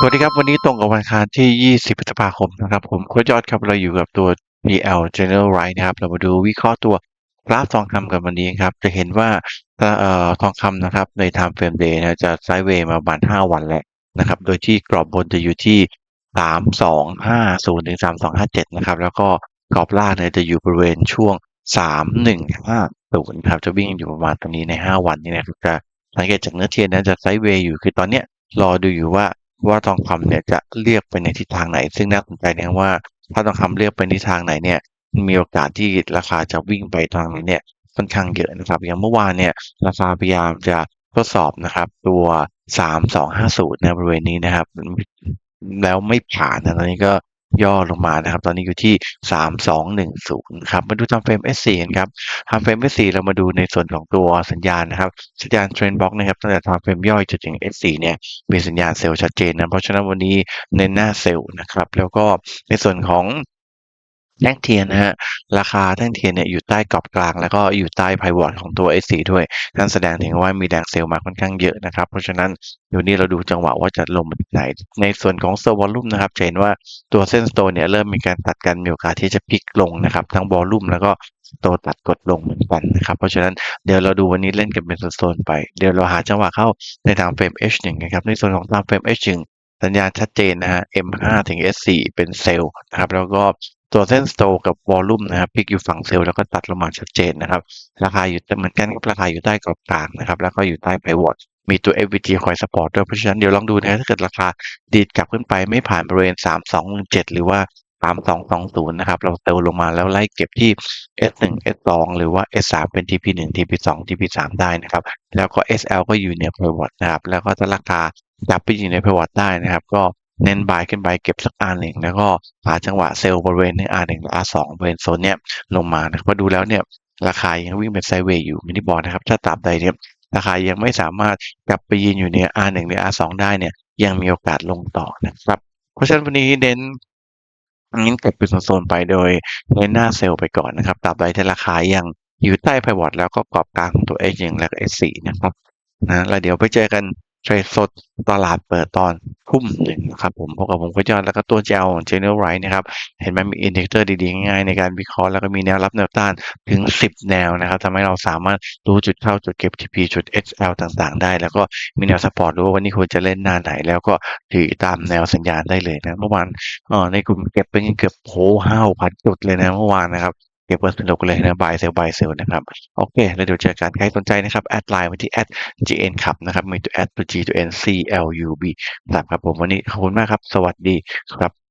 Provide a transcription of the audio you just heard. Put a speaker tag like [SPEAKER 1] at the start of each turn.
[SPEAKER 1] สวัสดีครับ วันนี้ตรงกับวันคารที่ 20 พฤษภาคมนะครับ ผมโค้ชยอดครับ เราอยู่กับตัว PL General Right นะครับ เรามาดูวิเคราะห์ตัวกราฟทองคำกันวันนี้ครับ จะเห็นว่าเอ่อทองคำนะครับ ใน time frame day นะจะไซด์เวย์มาประมาณ5วันแล้วนะครับ โดยที่กรอบบนจะอยู่ที่ 3250ถึง3257 นะครับ แล้วก็กรอบล่างเนี่ยจะอยู่บริเวณช่วง 3150 ครับ จะวิ่งอยู่ประมาณตรงนี้ใน 5 วันนี้นะครับจะสังเกตจากเนื้อเทียนนั้นจะไซด์เวย์อยู่คือตอนเนี้ยรอดูอยู่ว่า ว่าทองคำเนี่ยจะเรียกไปในทิศทางไหน ซึ่งน่าสนใจนะว่า ถ้าทองคำเรียกไปในทิศทางไหนเนี่ย มีโอกาสที่ราคาจะวิ่งไปทางนี้เนี่ยค่อนข้างเยอะนะครับ อย่างเมื่อวานเนี่ยราคาพยายามจะทดสอบนะครับตัว 3250ในบริเวณนี้นะครับ แล้วไม่ผ่านนะตอนนี้ก็ ย่อลงมานะครับ ตอนนี้อยู่ที่ 3210 ครับ มาดูทำเฟรม S4 กันครับทำเฟรม S4 เรามาดูในส่วนของตัวสัญญาณนะครับ สัญญาณเทรนบล็อกนะครับตั้งแต่ทำเฟรมย่อยจนถึง S4 เนี่ย มีสัญญาณเซลล์ชัดเจนนะ เพราะฉะนั้นวันนี้เน้นหน้าเซลล์นะครับ แล้วก็ในส่วนของ แท่งเทียนนะฮะราคาแท่งเทียนเนี่ยอยู่ใต้กรอบกลาง แล้วก็อยู่ใต้ไพวอตของตัว S4 ด้วยนั่นแสดงถึงว่ามีแรงเซลล์มาค่อนข้างเยอะนะครับ เพราะฉะนั้นเดี๋ยวนี้เราดูจังหวะว่าจะลงมาที่ไหน ในส่วนของโซวอลลุ่มนะครับจะเห็นว่าตัวเส้นโตนเนี่ยเริ่มมีการตัดกันมีโอกาสที่จะพลิกลงนะครับ ทั้งวอลลุ่มแล้วก็สโตตัดกดลงเหมือนกันนะครับ เพราะฉะนั้นเดี๋ยวเราดูวันนี้เล่นกันเป็นโซนไป เดี๋ยวเราหาจังหวะเข้าในทางเฟรม H1 นะครับ ในส่วนของทางเฟรม H1 สัญญาณชัดเจนนะฮะ M5 ถึง S4 เป็นเซลล์นะครับ แล้วก็ ตัวเส้นสโตกับวอลลุ่มนะครับพิกอยู่ฝั่งเซลล์แล้วก็ตัดลงมาชัดเจนนะครับ ราคาอยู่เหมือนกันกับราคาอยู่ใต้กรอบกลางนะครับ แล้วก็อยู่ใต้ไพวอตมีตัว FVG คอยสปอร์ตด้วยเพราะฉะนั้นเดี๋ยวลองดูนะถ้าเกิดราคาดีดกลับขึ้นไปไม่ผ่านบริเวณ 3217 หรือว่า 3220 นะครับ เราเติมลงมาแล้วไล่เก็บที่ S1 S2 หรือว่า S3 เป็น TP1 TP2 TP3 ได้นะครับ แล้วก็ SL ก็อยู่ใน pivot นะครับ แล้วก็ถ้าราคาจับไปอยู่ใน pivot ได้นะครับ ก็ เน้นบายขึ้นไปเก็บสัก R1 แล้วก็หาจังหวะเซลล์บริเวณใน R1 หรือ R2 บริเวณโซนเนี้ยลงมานะครับพอดูแล้วเนี่ยราคายังวิ่งเป็นไซเวย์อยู่มินิบอลนะครับถ้าตราบใดเนี่ยราคายังไม่สามารถกลับไปยืนอยู่ใน R1 หรือ R2 ได้เนี่ยยังมีโอกาสลงต่อนะครับ เพราะฉะนั้นวันนี้เน้นงั้นเก็บเป็นโซนๆไปโดยเน้นหน้าเซลล์ไปก่อนนะครับตราบใดที่ราคายังอยู่ใต้ไพวอตแล้วก็กรอบกลางของตัว H1 และ S4 นะครับนะแล้วเดี๋ยวไปเจอกัน เทรดสดตลาดเปิดตอนทุ่มหนึ่งนะครับผมพบกับผมก็ยอดแล้วก็ตัวเจลของ General Right นะครับ เห็นไหมมีอินดิเคเตอร์ดีๆ ง่ายๆ ในการวิเคราะห์แล้วก็มีแนวรับแนวต้านถึง 10 แนวนะครับทำให้เราสามารถรู้จุดเข้าจุดเก็บ TP จุด XL ต่างๆ ได้ แล้วก็มีแนวสปอร์ตรู้ว่าวันนี้ควรจะเล่นหน้าไหน แล้วก็ถือตามแนวสัญญาณได้เลยนะเมื่อวานอ่อในกลุ่มเก็บเป็นเกือบโหห้าพันจุดเลยนะเมื่อวานนะครับ เก็บเงินสนุกเลยนะบายเซลบายเซลนะครับโอเคแล้วเดี๋ยวเจอกันใครสนใจนะครับแอดไลน์มาที่แอด @gn ครับนะครับมีตัว@ตัว g ตัว n c l u b ครับผมวันนี้ขอบคุณมากครับ สวัสดีครับ